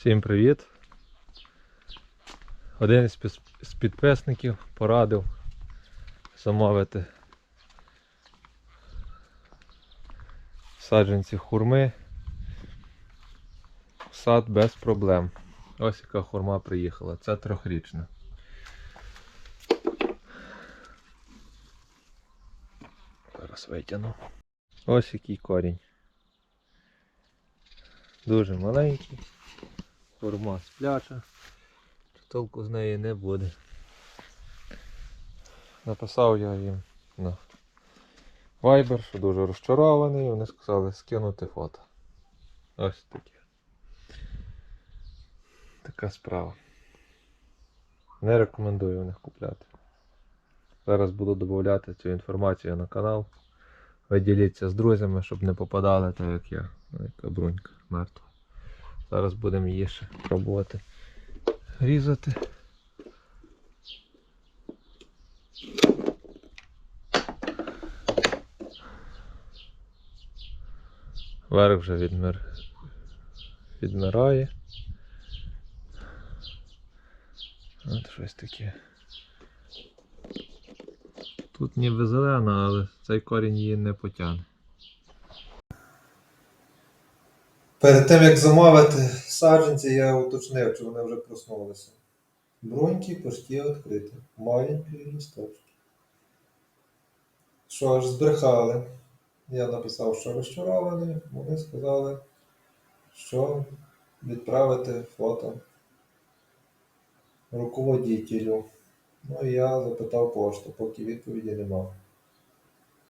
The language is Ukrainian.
Всім привіт! Один з підписників порадив замовити саджанці хурми в сад без проблем. Ось яка хурма приїхала. Це трьохрічна. Зараз витягну. Ось який корінь. Дуже маленький. Хурма спляча. Толку з неї не буде. Написав я їм на Viber, що дуже розчарований. Вони сказали скинути фото. Ось таке. Така справа. Не рекомендую у них купляти. Зараз буду додати цю інформацію на канал. Ви діліться з друзями, щоб не попадали так як я. Яка брунька мертва. Зараз будемо її ще пробувати різати. Верх вже відмир... відмирає. От щось таке. Тут ніби зелена, але цей корінь її не потягне. Перед тим як замовити саджанці, я уточнив, чи вони вже проснулися. Бруньки почти відкриті. Маленькі листочки. Що ж, збрехали. Я написав, що розчарований. Вони сказали, що відправити фото руководителю. Ну і я запитав пошту, поки відповіді не мав.